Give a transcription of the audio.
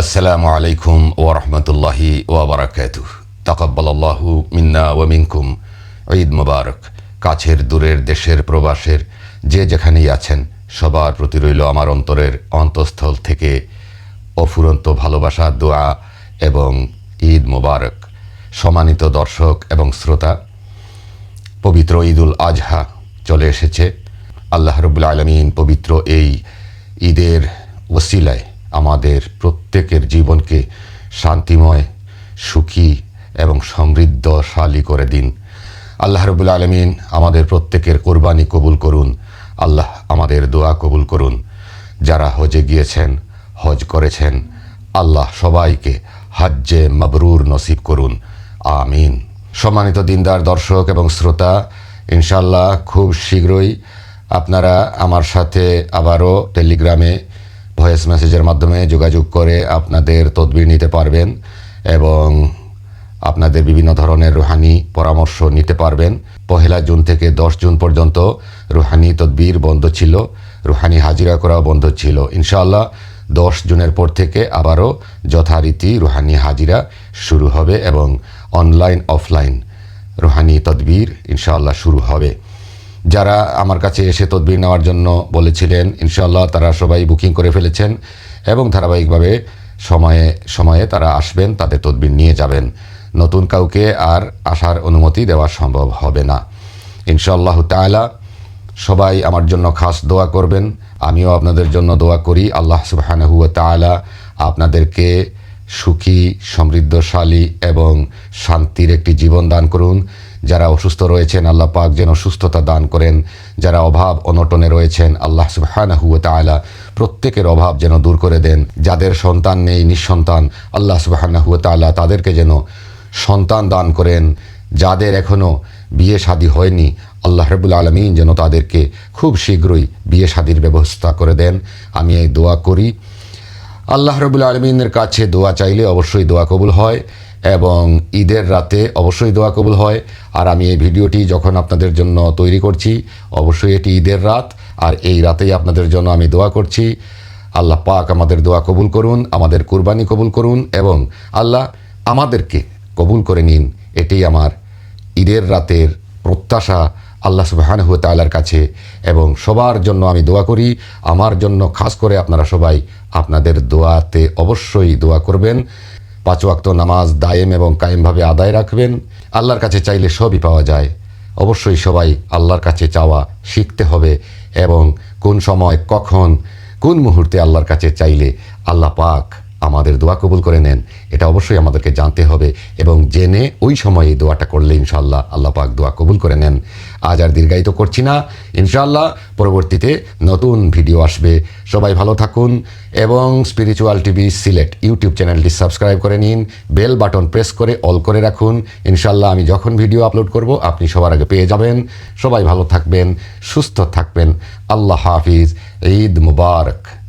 আসসালামু আলাইকুম ও ওরহমতুল্লাহি ওবরাকাতু তাকাব্বালাল্লাহু মিন্না ওয়া মিনকুম। ঈদ মুবারক। কাছের, দূরের, দেশের, প্রবাসের, যে যেখানেই আছেন, সবার প্রতি রইল আমার অন্তরের অন্তঃস্থল থেকে অফুরন্ত ভালোবাসা, দোয়া এবং ঈদ মুবারক। সম্মানিত দর্শক এবং শ্রোতা, পবিত্র ঈদুল আজহা চলে এসেছে। আল্লাহ রবুল্লা আলমিন পবিত্র এই ঈদের ওসিলায় আমাদের প্রত্যেকের জীবনকে শান্তিময়, সুখী এবং সমৃদ্ধশালী করে দিন। আল্লাহ রবুল্লা আলমিন আমাদের প্রত্যেকের কোরবানি কবুল করুন। আল্লাহ আমাদের দোয়া কবুল করুন। যারা হজে গিয়েছেন, হজ করেছেন, আল্লাহ সবাইকে হাজ্জে মাবরুর নসিব করুন। আমিন। সম্মানিত দিনদার, দর্শক এবং শ্রোতা ইনশাল্লাহ খুব শীঘ্রই আপনারা আমার সাথে আবারও টেলিগ্রামে ভয়েস মেসেজের মাধ্যমে যোগাযোগ করে আপনাদের তদবির নিতে পারবেন এবং আপনাদের বিভিন্ন ধরনের রুহানি পরামর্শ নিতে পারবেন। পহেলা জুন থেকে দশ জুন পর্যন্ত রুহানি তদবির বন্ধ ছিল, রুহানি হাজিরা করাও বন্ধ ছিল। ইনশাআল্লাহ দশ জুনের পর থেকে আবারও যথারীতি রুহানি হাজিরা শুরু হবে এবং অনলাইন, অফলাইন রুহানি তদবির ইনশাআল্লাহ শুরু হবে। যারা আমার কাছে এসে তদবির নেওয়ার জন্য বলেছিলেন ইনশাল্লাহ তারা সবাই বুকিং করে ফেলেছেন এবং ধারাবাহিকভাবে সময়ে সময়ে তারা আসবেন, তাদের তদবির নিয়ে যাবেন। নতুন কাউকে আর আসার অনুমতি দেওয়া সম্ভব হবে না। ইনশাআল্লাহ তাআলা সবাই আমার জন্য খাস দোয়া করবেন। আমিও আপনাদের জন্য দোয়া করি। আল্লাহ সুবহানাহু ওয়া তাআলা আপনাদেরকে সুখী, সমৃদ্ধশালী এবং শান্তির একটি জীবন দান করুন। যারা অসুস্থ রয়েছেন, আল্লাহ পাক যেন সুস্থতা দান করেন। যারা অভাব অনটনে রয়েছেন, আল্লাহ সুবহানাহু ওয়া তাআলা প্রত্যেকের অভাব যেন দূর করে দেন। যাদের সন্তান নেই, নিঃসন্তান, আল্লাহ সুবহানাহু ওয়া তাআলা তাদেরকে যেন সন্তান দান করেন। যাদের এখনও বিয়ে শাদী হয়নি, আল্লাহ রবুল আলমিন যেন তাদেরকে খুব শীঘ্রই বিয়ে শাদির ব্যবস্থা করে দেন। আমি এই দোয়া করি। আল্লাহ রবুল আলমিনের কাছে দোয়া চাইলে অবশ্যই দোয়া কবুল হয় এবং ঈদের রাতে অবশ্যই দোয়া কবুল হয়। আর আমি এই ভিডিওটি যখন আপনাদের জন্য তৈরি করছি, অবশ্যই এটি ঈদের রাত। আর এই রাতেই আপনাদের জন্য আমি দোয়া করছি। আল্লাহ পাক আমাদের দোয়া কবুল করুন, আমাদের কুরবানি কবুল করুন এবং আল্লাহ আমাদেরকে কবুল করে নিন। এটি আমার ঈদের রাতের প্রত্যাশা আল্লাহ সুবাহান হুয়া তালার কাছে এবং সবার জন্য আমি দোয়া করি। আমার জন্য খাস করে আপনারা সবাই আপনাদের দোয়াতে অবশ্যই দোয়া করবেন। পাঁচ ওয়াক্ত নামাজ দায়েম এবং কায়েমভাবে আদায় রাখবেন। আল্লাহর কাছে চাইলে সবই পাওয়া যায়। অবশ্যই সবাই আল্লাহর কাছে চাওয়া শিখতে হবে এবং কোন সময় কখন কোন মুহূর্তে আল্লাহর কাছে চাইলে আল্লাহ পাক আমাদের দোয়া কবুল করে নেন। এটা অবশ্যই আমাদেরকে জানতে হবে এবং জেনে ওই সময়ে এই দোয়াটা করলে ইনশাল্লাহ আল্লাহ পাক দোয়া কবুল করে নেন। আজ আর দীর্ঘায়িত করছি না। ইনশাল্লাহ পরবর্তীতে নতুন ভিডিও আসবে। সবাই ভালো থাকুন এবং স্পিরিচুয়াল টিভি সিলেক্ট ইউটিউব চ্যানেলটি সাবস্ক্রাইব করে নিন। বেল বাটন প্রেস করে অল করে রাখুন। ইনশাল্লাহ আমি যখন ভিডিও আপলোড করব, আপনি সবার আগে পেয়ে যাবেন। সবাই ভালো থাকবেন, সুস্থ থাকবেন। আল্লাহ হাফিজ। ঈদ মুবারক।